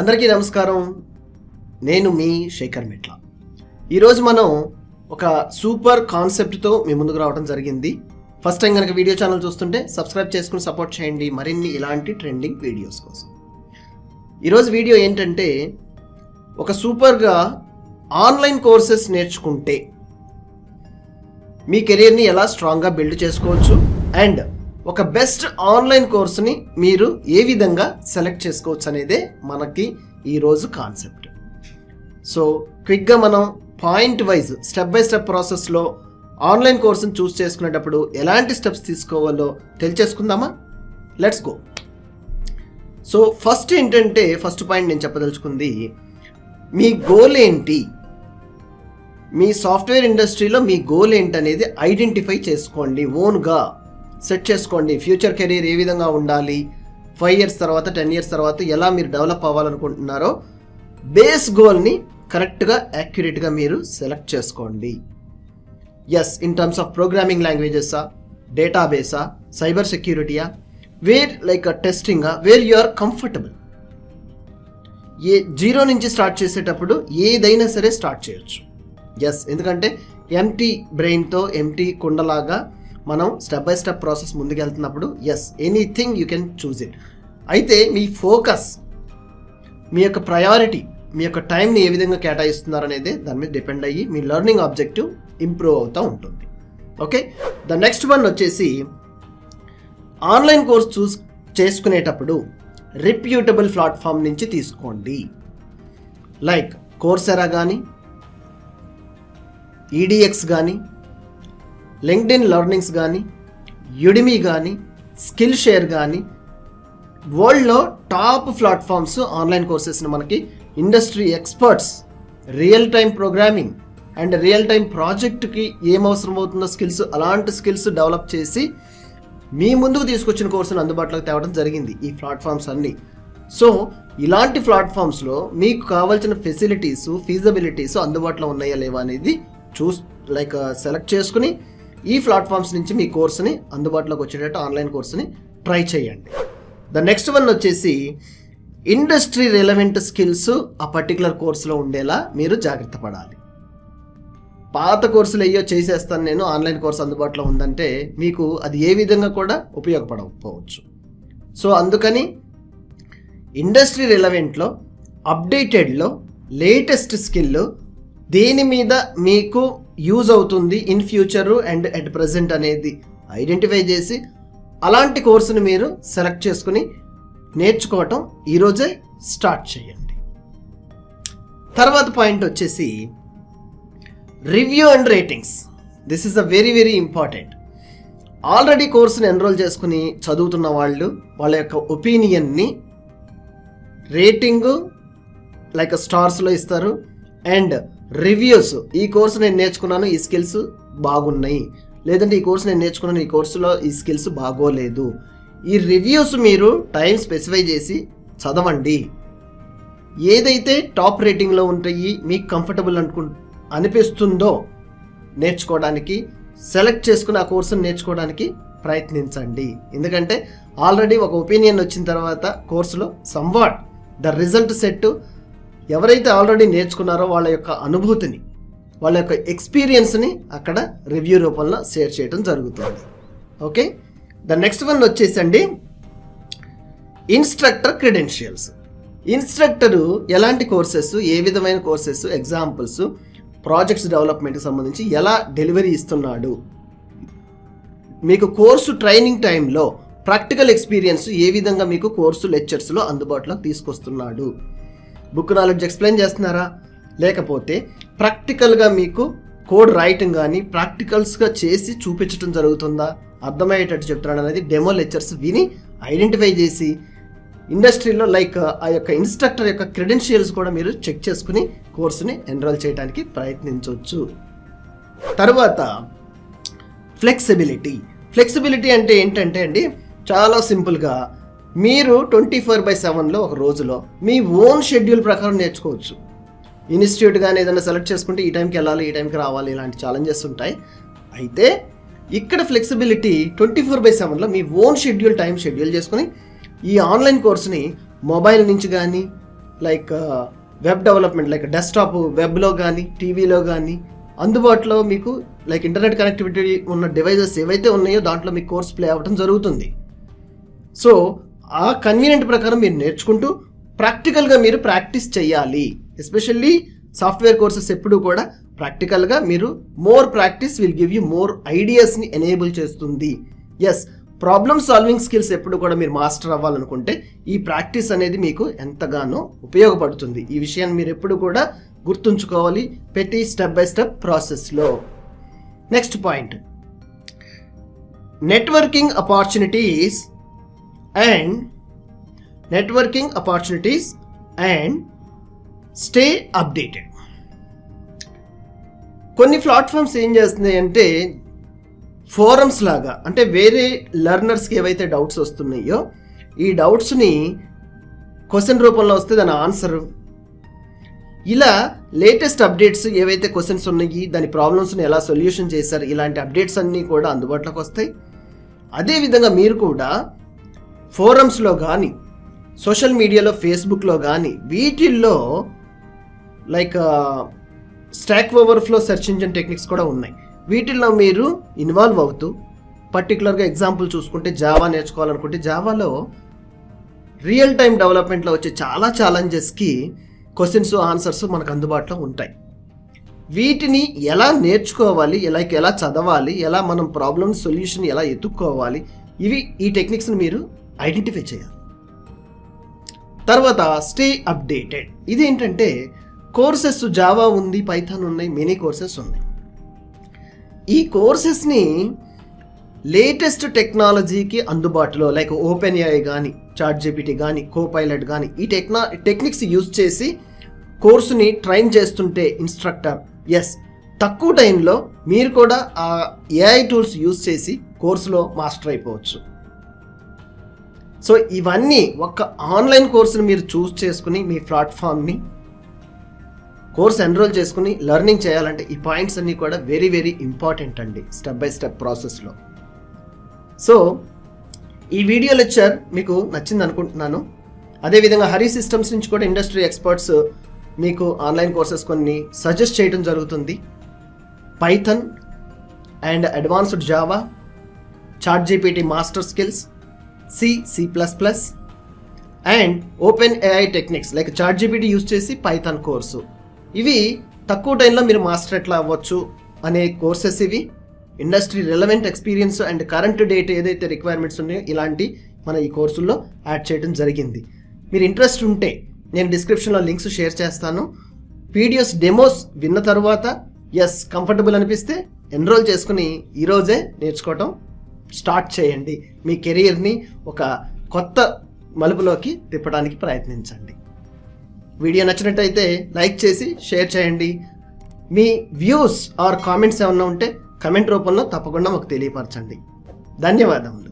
అందరికీ నమస్కారం. నేను మీ శేఖర్ మిట్ల. ఈరోజు మనం ఒక సూపర్ కాన్సెప్ట్తో మీ ముందుకు రావడం జరిగింది. ఫస్ట్ టైం కనుక వీడియో ఛానల్ చూస్తుంటే సబ్స్క్రైబ్ చేసుకుని సపోర్ట్ చేయండి మరిన్ని ఇలాంటి ట్రెండింగ్ వీడియోస్ కోసం. ఈరోజు వీడియో ఏంటంటే ఒక సూపర్గా ఆన్లైన్ కోర్సెస్ నేర్చుకుంటే మీ కెరీర్ని ఎలా స్ట్రాంగ్గా బిల్డ్ చేసుకోవచ్చు అండ్ ఒక బెస్ట్ ఆన్లైన్ కోర్సుని మీరు ఏ విధంగా సెలెక్ట్ చేసుకోవచ్చు అనేదే మనకి ఈరోజు కాన్సెప్ట్. సో క్విక్గా మనం point wise step by step ప్రాసెస్లో ఆన్లైన్ కోర్సును చూస్ చేసుకునేటప్పుడు ఎలాంటి స్టెప్స్ తీసుకోవాలో తెలియచేసుకుందామా? Let's go. సో ఫస్ట్ ఏంటంటే ఫస్ట్ పాయింట్ నేను చెప్పదలుచుకుంది మీ గోల్ ఏంటి? మీ సాఫ్ట్వేర్ ఇండస్ట్రీలో మీ గోల్ ఏంటనేది ఐడెంటిఫై చేసుకోండి ఓన్గా. సెట్ చేసుకోండి. ఫ్యూచర్ కెరీర్ ఏ విధంగా ఉండాలి? ఫైవ్ ఇయర్స్ తర్వాత టెన్ ఇయర్స్ తర్వాత ఎలా మీరు డెవలప్ అవ్వాలనుకుంటున్నారో బేస్ గోల్ని కరెక్ట్గా యాక్యురేట్గా మీరు సెలెక్ట్ చేసుకోండి. Yes in terms of programming లాంగ్వేజెసా డేటాబేసా సైబర్ సెక్యూరిటీయా వేర్ లైక్ టెస్టింగా వేర్ యు ఆర్ కంఫర్టబుల్ ఏ జీరో నుంచి స్టార్ట్ చేసేటప్పుడు ఏదైనా సరే స్టార్ట్ చేయొచ్చు. ఎస్ ఎందుకంటే ఎంటీ బ్రెయిన్తో ఎంటీ కుండలాగా మనం step by step process ముందుకెళ్తున్నప్పుడు yes anything you can choose it అయితే మీ ఫోకస్ మీ యొక్క ప్రయారిటీ మీ యొక్క టైంని ఏ విధంగా కేటాయిస్తున్నారు అనేది దాని మీద డిపెండ్ అయ్యి మీ లెర్నింగ్ ఆబ్జెక్టివ్ ఇంప్రూవ్ అవుతూ ఉంటుంది. ఓకే ద నెక్స్ట్ వన్ వచ్చేసి ఆన్లైన్ కోర్స్ చూస్ చేసుకునేటప్పుడు రిప్యూటబుల్ ప్లాట్ఫామ్ నుంచి తీసుకోండి. లైక్ కోర్సెరా కానీ ఈడిఎక్స్ కానీ లింక్డ్ఇన్ లెర్నింగ్స్ కానీ యుడిమి కానీ స్కిల్ షేర్ కానీ వరల్డ్లో టాప్ ప్లాట్ఫామ్స్ ఆన్లైన్ కోర్సెస్ని మనకి industry experts real time programming and real time ప్రాజెక్ట్కి ఏం అవసరం అవుతుందో స్కిల్స్ అలాంటి స్కిల్స్ డెవలప్ చేసి మీ ముందుకు తీసుకొచ్చిన కోర్సును అందుబాటులోకి తేవడం జరిగింది ఈ ప్లాట్ఫామ్స్ అన్నీ. సో ఇలాంటి ప్లాట్ఫామ్స్లో మీకు కావాల్సిన ఫెసిలిటీస్ ఫీజబిలిటీస్ అందుబాటులో ఉన్నాయా లేవా అనేది చూస్ లైక్ సెలెక్ట్ చేసుకుని ఈ ప్లాట్ఫామ్స్ నుంచి మీ కోర్సుని అందుబాటులోకి వచ్చేటట్టు ఆన్లైన్ కోర్సుని ట్రై చేయండి. ద నెక్స్ట్ వన్ వచ్చేసి ఇండస్ట్రీ రిలవెంట్ స్కిల్స్ ఆ పర్టికులర్ కోర్సులో ఉండేలా మీరు జాగ్రత్త పడాలి. పాత కోర్సులు అయ్యో చేసేస్తాను నేను ఆన్లైన్ కోర్సు అందుబాటులో ఉందంటే మీకు అది ఏ విధంగా కూడా ఉపయోగపడకపోవచ్చు. సో అందుకని ఇండస్ట్రీ రిలవెంట్లో అప్డేటెడ్లో లేటెస్ట్ స్కిల్ దేని మీద మీకు యూజ్ అవుతుంది in future and at present అనేది. ఐడెంటిఫై చేసి అలాంటి కోర్సుని మీరు సెలెక్ట్ చేసుకుని నేర్చుకోవటం ఈరోజే స్టార్ట్ చేయండి. తర్వాత పాయింట్ వచ్చేసి review and ratings this is a very very important already కోర్సుని enrol చేసుకుని చదువుతున్న వాళ్ళు వాళ్ళ యొక్క ఒపీనియన్ని రేటింగు లైక్ స్టార్స్లో ఇస్తారు. And reviews. ఈ కోర్సు నేను నేర్చుకున్నాను ఈ స్కిల్స్ బాగున్నాయి. లేదంటే ఈ కోర్సు నేను నేర్చుకున్నాను ఈ కోర్సులో ఈ స్కిల్స్ బాగోలేదు. ఈ రివ్యూస్ మీరు టైం స్పెసిఫై చేసి చదవండి. ఏదైతే టాప్ రేటింగ్లో ఉంటాయి మీకు కంఫర్టబుల్ అనుకు అనిపిస్తుందో నేర్చుకోవడానికి సెలెక్ట్ చేసుకుని ఆ కోర్సును నేర్చుకోవడానికి ప్రయత్నించండి. ఎందుకంటే ఆల్రెడీ ఒక ఒపీనియన్ వచ్చిన తర్వాత కోర్సులో సంవాట్ ద రిజల్ట్ సెట్ ఎవరైతే ఆల్రెడీ నేర్చుకున్నారో వాళ్ళ యొక్క అనుభూతిని వాళ్ళ యొక్క ఎక్స్పీరియన్స్ని అక్కడ రివ్యూ రూపంలో షేర్ చేయడం జరుగుతుంది. ఓకే? ద నెక్స్ట్ వన్ వచ్చేసండి. Instructor credentials. ఇన్స్ట్రక్టరు ఎలాంటి కోర్సెస్ ఏ విధమైన కోర్సెస్ ఎగ్జాంపుల్స్ ప్రాజెక్ట్స్ డెవలప్మెంట్కి సంబంధించి ఎలా డెలివరీ ఇస్తున్నాడు? మీకు కోర్సు ట్రైనింగ్ టైంలో ప్రాక్టికల్ ఎక్స్పీరియన్స్ ఏ విధంగా మీకు కోర్సు లెక్చర్స్లో అందుబాటులో తీసుకొస్తున్నాడు? బుక్ నాలెడ్జ్ ఎక్స్ప్లెయిన్ చేస్తున్నారా? లేకపోతే ప్రాక్టికల్గా మీకు కోడ్ రైటింగ్ కానీ ప్రాక్టికల్స్గా చేసి చూపించడం జరుగుతుందా? అర్థమయ్యేటట్టు చెప్తున్నాడు అనేది డెమో లెక్చర్స్ విని ఐడెంటిఫై చేసి ఇండస్ట్రీలో లైక్ ఆ యొక్క ఇన్స్ట్రక్టర్ యొక్క క్రెడెన్షియల్స్ కూడా మీరు చెక్ చేసుకుని కోర్సుని ఎన్రోల్ చేయడానికి ప్రయత్నించవచ్చు. తర్వాత ఫ్లెక్సిబిలిటీ. ఫ్లెక్సిబిలిటీ అంటే ఏంటంటే అండి చాలా సింపుల్గా మీరు ట్వంటీ ఫోర్ బై సెవెన్లో ఒక రోజులో మీ ఓన్ షెడ్యూల్ ప్రకారం నేర్చుకోవచ్చు. ఇన్స్టిట్యూట్ కానీ ఏదైనా సెలెక్ట్ చేసుకుంటే ఈ టైంకి వెళ్ళాలి ఈ టైంకి రావాలి ఇలాంటి ఛాలెంజెస్ ఉంటాయి. అయితే ఇక్కడ ఫ్లెక్సిబిలిటీ ట్వంటీ ఫోర్ బై సెవెన్లో మీ ఓన్ షెడ్యూల్ టైం షెడ్యూల్ చేసుకుని ఈ ఆన్లైన్ కోర్సుని మొబైల్ నుంచి కానీ like uh, web development like desktop వెబ్లో కానీ టీవీలో కానీ అందుబాటులో మీకు లైక్ ఇంటర్నెట్ కనెక్టివిటీ ఉన్న డివైజెస్ ఏవైతే ఉన్నాయో దాంట్లో మీకు కోర్స్ ప్లే అవ్వడం జరుగుతుంది. సో ఆ కన్వీనియంట్ ప్రకారం మీరు నేర్చుకుంటూ ప్రాక్టికల్గా మీరు ప్రాక్టీస్ చేయాలి. ఎస్పెషల్లీ సాఫ్ట్వేర్ కోర్సెస్ ఎప్పుడు కూడా ప్రాక్టికల్గా మీరు more practice will give you more ఐడియాస్ని enable చేస్తుంది. ఎస్ ప్రాబ్లమ్ సాల్వింగ్ స్కిల్స్ ఎప్పుడు కూడా మీరు మాస్టర్ అవ్వాలనుకుంటే ఈ ప్రాక్టీస్ అనేది మీకు ఎంతగానో ఉపయోగపడుతుంది. ఈ విషయాన్ని మీరు ఎప్పుడు కూడా గుర్తుంచుకోవాలి ప్రతి స్టెప్ బై స్టెప్ ప్రాసెస్లో next point networking opportunities and networking opportunities and stay updated కొన్ని ప్లాట్ఫామ్స్ ఏం చేస్తున్నాయి అంటే ఫోరమ్స్ లాగా అంటే వేరే లర్నర్స్కి ఏవైతే డౌట్స్ వస్తున్నాయో ఈ డౌట్స్ని క్వశ్చన్ రూపంలో వస్తే దాని ఆన్సర్ ఇలా లేటెస్ట్ అప్డేట్స్ ఏవైతే క్వశ్చన్స్ ఉన్నాయి దాని ప్రాబ్లమ్స్ని ఎలా సొల్యూషన్ చేశారు ఇలాంటి అప్డేట్స్ అన్నీ కూడా అందుబాటులోకి వస్తాయి. అదేవిధంగా మీరు కూడా ఫోరమ్స్లో కానీ సోషల్ మీడియాలో ఫేస్బుక్లో కానీ వీటిల్లో like Stack Overflow search engine techniques కూడా ఉన్నాయి. వీటిల్లో మీరు ఇన్వాల్వ్ అవుతూ పర్టికులర్గా ఎగ్జాంపుల్ చూసుకుంటే జావా నేర్చుకోవాలనుకుంటే జావాలో రియల్ టైం డెవలప్మెంట్లో వచ్చే చాలా ఛాలెంజెస్కి క్వశ్చన్స్ ఆన్సర్స్ మనకు అందుబాటులో ఉంటాయి. వీటిని ఎలా నేర్చుకోవాలి ఎలా ఎలా చదవాలి ఎలా మనం ప్రాబ్లమ్ సొల్యూషన్ ఎలా ఎత్తుక్కోవాలి ఇవి ఈ టెక్నిక్స్ని మీరు ఐడెంటిఫై చేయాలి. తర్వాత స్టే అప్డేటెడ్ ఇది ఏంటంటే కోర్సెస్ జావా ఉంది పైథాన్ ఉన్నాయి మినీ కోర్సెస్ ఉన్నాయి. ఈ కోర్సెస్ని లేటెస్ట్ టెక్నాలజీకి అందుబాటులో లైక్ ఓపెన్ ఏఐ కానీ చాట్ జీపీటీ కానీ కో పైలట్ కానీ ఈ టెక్నా టెక్నిక్స్ యూజ్ చేసి కోర్సుని ట్రైన్ చేస్తుంటే ఇన్స్ట్రక్టర్ ఎస్ తక్కువ టైంలో మీరు కూడా ఆ ఏఐ టూల్స్ యూజ్ చేసి కోర్సులో మాస్టర్ అయిపోవచ్చు. సో ఇవన్నీ ఒక ఆన్లైన్ కోర్సుని మీరు చూస్ చేసుకుని మీ ప్లాట్ఫామ్ని కోర్స్ ఎన్రోల్ చేసుకుని లెర్నింగ్ చేయాలంటే ఈ పాయింట్స్ అన్నీ కూడా వెరీ వెరీ ఇంపార్టెంట్ అండి స్టెప్ బై స్టెప్ ప్రాసెస్లో. సో ఈ వీడియో లెక్చర్ మీకు నచ్చింది అనుకుంటున్నాను. అదేవిధంగా హరి సిస్టమ్స్ నుంచి కూడా ఇండస్ట్రీ ఎక్స్పర్ట్స్ మీకు ఆన్లైన్ కోర్సెస్ కొన్ని సజెస్ట్ చేయడం జరుగుతుంది. Python and advanced Java ChatGPT master skills C C plus plus and OpenAI techniques like ChatGPT use చేసి పైథాన్ కోర్సు ఇవి తక్కువ టైంలో మీరు మాస్టర్ ఎట్లా అవ్వచ్చు అనే కోర్సెస్ ఇవి. Industry relevant experience and current date ఏదైతే రిక్వైర్మెంట్స్ ఉన్నాయో ఇలాంటి మన ఈ కోర్సుల్లో యాడ్ చేయడం జరిగింది. మీరు ఇంట్రెస్ట్ ఉంటే నేను డిస్క్రిప్షన్లో లింక్స్ షేర్ చేస్తాను. పీడిఎస్ డెమోస్ విన్న తర్వాత ఎస్ కంఫర్టబుల్ అనిపిస్తే ఎన్రోల్ చేసుకుని ఈరోజే నేర్చుకోవటం స్టార్ట్ చేయండి మీ కెరీర్ని ఒక కొత్త మలుపులోకి తిప్పడానికి ప్రయత్నించండి. వీడియో నచ్చినట్టయితే లైక్ చేసి షేర్ చేయండి. మీ వ్యూస్ ఆర్ కామెంట్స్ ఏమన్నా ఉంటే కమెంట్ రూపంలో తప్పకుండా మాకు తెలియపరచండి. ధన్యవాదములు.